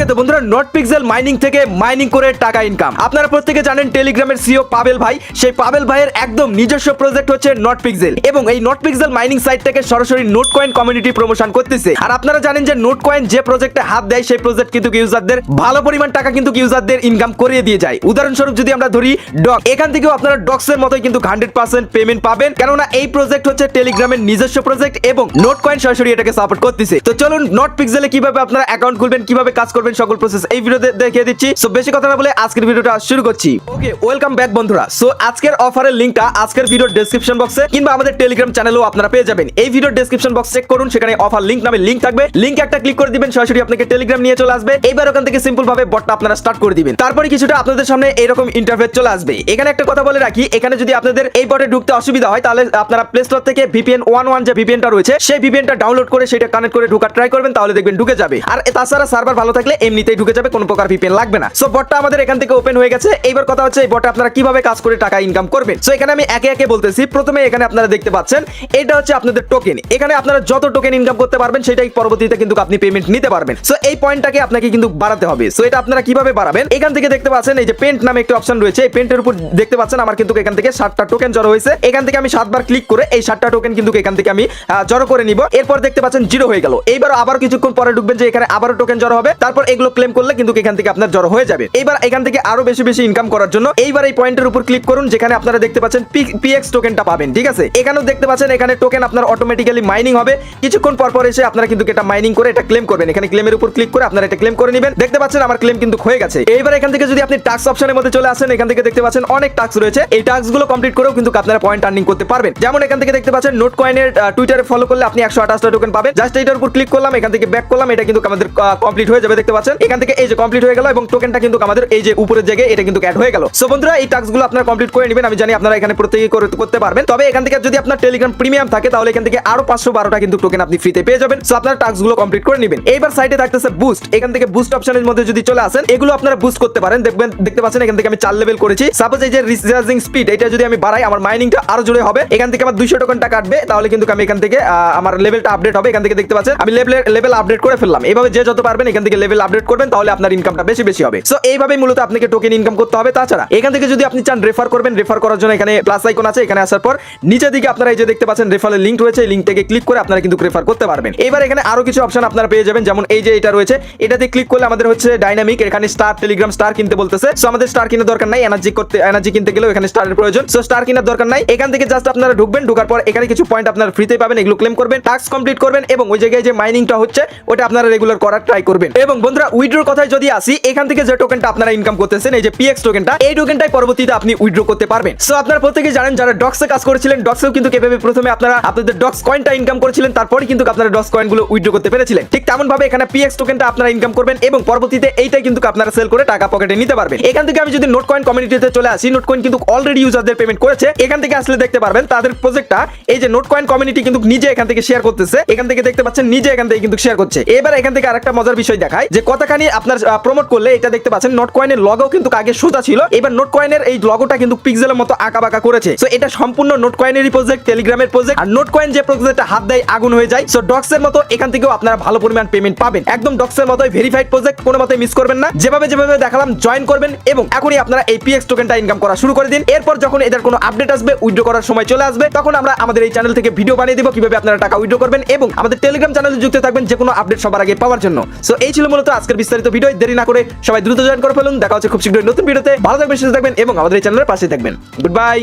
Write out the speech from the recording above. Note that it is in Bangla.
ওকে তো বন্ধুরা নট পিক্সেল মাইনিং থেকে মাইনিং করে টাকা ইনকাম আপনারা প্রত্যেকে জানেন টেলিগ্রামের সিও পাবেল ভাই, সেই পাবেল ভাইয়ের একদম নিজস্ব প্রজেক্ট হচ্ছে নট পিক্সেল এবং এই নট পিক্সেল মাইনিং সাইট থেকে সরাসরি নোট কয়েন কমিউনিটি প্রমোশন করতেছে। আর আপনারা জানেন যে নোট কয়েন যে প্রজেক্টে হাত দেয়, সেই প্রজেক্ট কিন্তু ইউজারদের ভালো পরিমাণ টাকা কিন্তু ইউজারদের ইনকাম করিয়ে দিয়ে যায়। উদাহরণস্বরূপ যদি আমরা ধরি ডক এখান থেকেও আপনারা ডক্সের মতোই কিন্তু হান্ড্রেড পার্সেন্ট পেমেন্ট পাবেন। কেননা এই প্রজেক্ট হচ্ছে টেলিগ্রামের নিজস্ব প্রজেক্ট এবং নোট কয়েন সরাসরি এটাকে সাপোর্ট করতেছে। তো চলুন নট পিক্সেলে কীভাবে আপনারা অ্যাকাউন্ট খুলবেন, কীভাবে কাজ করবেন সকল প্রসেস এই ভিডিওতে দেখিয়ে দিচ্ছি। সো বেশি কথা না বলে আজকের ভিডিওটা শুরু করছি। ওকে ওয়েলকাম ব্যাক বন্ধুরা। সো আজকের অফারের লিঙ্কটা আজকের ভিডিওর ডেসক্রিপশন বক্সে কিংবা আমাদের টেলিগ্রাম চ্যানেলেও আপনারা পেয়ে যাবেন। এই ভিডিওর ডেসক্রিপশন বক্স চেক করুন, সেখানে অফার লিঙ্ক নামে লিঙ্ক থাকবে। লিঙ্ক একটা ক্লিক করে দিবেন, সরাসরি আপনাকে টেলিগ্রাম নিয়ে চলে আসবে। এইবার ওখান থেকে সিম্পল ভাবে বটটা আপনারা স্টার্ট করে দিবেন। তারপরে কিছুটা আপনাদের সামনে এরকম ইন্টারফেস চলে আসবে। এখানে একটা কথা বলে রাখি, এখানে যদি আপনাদের এই বটে ঢুকতে অসুবিধা হয়, তাহলে আপনারা প্লে স্টোর থেকে ভিপিএন ওয়ান ওয়ান যে ভিপিএনটা রয়েছে, সেই ভিপিএনটা ডাউনলোড করে সেটা কানেক্ট করে ঢোকার ট্রাই করবেন, তাহলে দেখবেন ঢুকে যাবে। আর তাছাড়া সার্ভার ভালো থাকলে এমনিতেই ঢুকে যাবে, কোনো প্রকার ভিপিএন লাগবে না। সো বটটা আমাদের এখান থেকে ওপেন হয়ে গেছে। এইবার কথা হচ্ছে, এই বটে আপনারা কীভাবে কাজ করে টাকা ইনকাম করবেন? সো এখানে আমি একে একে বলতেছি। প্রথমে এখানে আপনারা দেখতে পাচ্ছেন, এটা হচ্ছে আপনাদের টোকেন এখানে আপনারা যত টোকেন ইনকাম করতে পারবেন, সেটাই পরবর্তীতে কিন্তু আপনি পেমেন্ট নিতে পারবেন। সো এই পয়েন্টটাকে আপনাকে কিন্তু বাড়াতে হবে। সো এটা আপনারা কীভাবে বাড়াবেন? এখান থেকে দেখতে পাচ্ছেন, এই যে পেন্ট নামে একটা অপশন রয়েছে। এই পেন্টের উপর দেখতে পাচ্ছেন, আমার কিন্তু এখান থেকে সাতটা টোকেন জড়ো হয়েছে। এখান থেকে আমি সাতবার ক্লিক করে এই সাতটা টোকেন কিন্তু এখান থেকে আমি জড়ো করে নিব। এরপর দেখতে পাচ্ছেন জিরো হয়ে গেল। এইবার আবার কিছুক্ষণ পরে ঢুকবেন যে এখানে আবারও টোকেন জড়ো হবে। তারপর এগুলো ক্লেম করলে কিন্তু এখান থেকে আপনার জড়ো হয়ে যাবে। এইবার এখান থেকে আরও বেশি বেশি ইনকাম করার জন্য এইবার এই পয়েন্টের উপর ক্লিক করুন, যেখানে আপনারা দেখতে পাচ্ছেন পিএক্স টোকেনটা পাবেন, ঠিক আছে? এখানেও দেখতে পাচ্ছেন এখানে টোকেন আপনার অটোমেটিক্যালি মাইনিং হবে। কিছুক্ষণ পর পর এসে আপনারা কিন্তু এটা মাইনিং করে এটা ক্লেম করবেন। এখানে ক্লেমের উপর ক্লিক করে আপনারা এটা ক্লেম করে নেবেন। দেখতে পাচ্ছেন আমার ক্লেম কিন্তু হয়ে গেছে। এইবার এখান থেকে যদি আপনি টাস্ক অপশনের মধ্যে চলে আসেন, এখান থেকে দেখতে পাচ্ছেন অনেক টাস্ক রয়েছে। এই টাস্কগুলো কমপ্লিট করেও কিন্তু আপনারা পয়েন্ট আর্নিং করতে পারবেন। যেমন এখান থেকে দেখতে পাচ্ছেন নোট কয়েনের টুইটারে ফলো করলে আপনি একশো আঠাশটা টোকেন পাবেন। জাস্ট এটার উপর ক্লিক করলাম, এখান থেকে ব্যাক করলাম, এটা কিন্তু আমাদের কমপ্লিট হয়ে যাবে। দেখতে পাচ্ছেন। এখান থেকে এই যে কমপ্লিট হয়ে গেল এবং টোকেনটা কিন্তু আমাদের এই যে উপরের জায়গায় এটা কিন্তু অ্যাড হয়ে গেল। সো বন্ধুরা, এই টাস্কগুলো আপনারা কমপ্লিট করে নেবেন। আমি জানি আপনারা এখানে প্রত্যেকে করতে পারবেন। তবে এখান থেকে যদি আপনার টেলিগ্রাম প্রিমিয়াম থাকে, তাহলে এখান থেকে আরও পাঁচশো বারোটা কিন্তু টোকেন আপনি ফ্রিতে পেয়ে যাবেন। সো আপনার টাস্কগুলো কমপ্লিট করে নেবেন। এইবার সাইডে থাকতেছে বুস্ট এখান থেকে বুস্ট অপশনের মধ্যে যদি চলে আসেন, এগুলো আপনারা বুস্ট করতে পারেন। দেখবেন, দেখতে পাচ্ছেন এখান থেকে আমি চার লেভেল করেছি। সাপোজ এই যে রিচার্জিং স্পিড এটা যদি আমি বাড়াই, আমার মাইনিংটা আরও জোরে হবে। এখান থেকে আমার দুইশো টোকেনটা কাটবে, তাহলে কিন্তু আমি এখান থেকে আমার লেভেলটা আপডেট হবে। এখান থেকে দেখতে পাচ্ছেন, আমি লেভেল লেভেল আপডেট করে ফেললাম। এইভাবে যে যত পারবেন, এখান থেকে লেভেল আপডেট করবেন, তাহলে আপনার ইনকামটা বেশি বেশি হবে। সো এইভাবে মূলত আপনাকে টোকেন ইনকাম করতে হবে। তাছাড়া, এখান থেকে যদি আপনি চান রেফার করবেন রেফার করার জন্য এখানে প্লাস আইকন আছে, এখানে আসার পর নিচের দিকে আপনারা এই যে দেখতে পাচ্ছেন রেফারের লিঙ্ক রয়েছে, এই লিঙ্ক থেকে ক্লিক করে আপনারা কিন্তু রেফার করতে পারবেন। এবার এখানে আরও কিছু অপশন আপনারা পেয়ে যাবেন, যেমন এই যে এটা রয়েছে, এটাতে ক্লিক করলে আমাদের হচ্ছে ডাইনামিক এখানে স্টার টেলিগ্রাম স্টার কিনতে বলতেছে। সো আমাদের স্টার কেনার দরকার নাই এনার্জি করতে এনার্জি কিনতে গেলেও এখানে স্টারের প্রয়োজন। সো স্টার কেনার দরকার নাই, এখান থেকে জাস্ট আপনারা ঢুকবেন, ঢোকার পর এখানে কিছু পয়েন্ট আপনারা ফ্রিতে পাবেন, এগুলো ক্লেম করবেন টাস্ক কমপ্লিট করবেন, এবং ওই জায়গায় যে মাইনিংটা হচ্ছে, ওটা আপনারা রেগুলার করার ট্রাই করবেন। এবং বন্ধুরা উইড্রোর কথায় যদি আসি, এখান থেকে যে টোকেনটা আপনারা ইনকাম করতেছেন, এই যে পিএক্স টোকেনটা এই টোকেনটাই পরবর্তীতে আপনি উইড্রো করতে পারবেন। সো আপনারা প্রত্যেকেই জানেন, যারা ডক্সে কাজ করেছিলেন ডক্সেও কিন্তু কীভাবে প্রথমে আপনারা আপনাদের ডক্স কয়েনটা ইনকাম করেছিলেন, তারপরে কিন্তু আপনারা ডক্স কয়েনগুলো উইড্রো করতে পেরেছিলেন। ঠিক তেমন ভাবে এখানে পিএক্স টোকেনটা আপনারা ইনকাম করবেন এবং পরবর্তীতে এইটাই কিন্তু আপনারা সেল করে টাকা পকেটে নিতে পারবেন। এখান থেকে আমি যদি নোট কয়েন কমিউনিটিতে চলে আসি নোট কয়েন কিন্তু অলরেডি ইউজারদের পেমেন্ট করেছে। এখান থেকে আসলে দেখতে পারবেন, তাদের প্রজেক্টটা এই যে নোট কয়েন কমিউনিটি কিন্তু নিজে এখান থেকে শেয়ার করতেছে। এখান থেকে দেখতে পাচ্ছেন, নিজে এখান থেকে কিন্তু শেয়ার করছে। এবার এখান থেকে আরেকটা মজার বিষয় দেখায় যে কতখানি আপনার প্রমোট করলে এটা দেখতে পাচ্ছেন নোট কয়েনের লগো কিন্তু আগে সোজা ছিল। এবার নোট কয়েনের এই লগোটা কিন্তু পিক্সেলের মতো আঁকা বাঁকা করেছে। সো এটা সম্পূর্ণ নোট কয়েনেরই প্রজেক্ট টেলিগ্রামের প্রজেক্ট আর নোট কয়েন যে প্রজেক্টটা হাত দেয়, আগুন হয়ে যায়। সো ডক্সের মতো এখান থেকেও আপনারা ভালো পরিমাণ পেমেন্ট পাবেন। একদম ডক্সের মতোই ভেরিফাইড প্রজেক্ট কোনো মতে মিস করবেন না। যেভাবে যেভাবে দেখালাম জয়েন করবেন এবং এখনই আপনারা এই পিএক্স টোকেনটা ইনকাম করা শুরু করে দিন। এরপর যখন এদের কোনো আপডেট আসবে উইথড্র করার সময় চলে আসবে, তখন আমরা আমাদের এই চ্যানেল থেকে ভিডিও বানিয়ে দিব, কীভাবে আপনারা টাকা উইথড্র করবেন এবং আমাদের টেলিগ্রাম চ্যানেলে যুক্ত থাকবেন যে কোনো আপডেট সবার আগে পাওয়ার জন্য। সো এই ছিল মূলত আজকের বিস্তারিত ভিডিও দেরি না করে সবাই দ্রুত জয়েন করে ফেলুন। দেখা হচ্ছে খুব শীঘ্রই নতুন ভিডিওতে। ভালো থাকবেন, সুস্থ থাকবেন এবং আমাদের এই চ্যানেলের পাশে থাকবেন। Good bye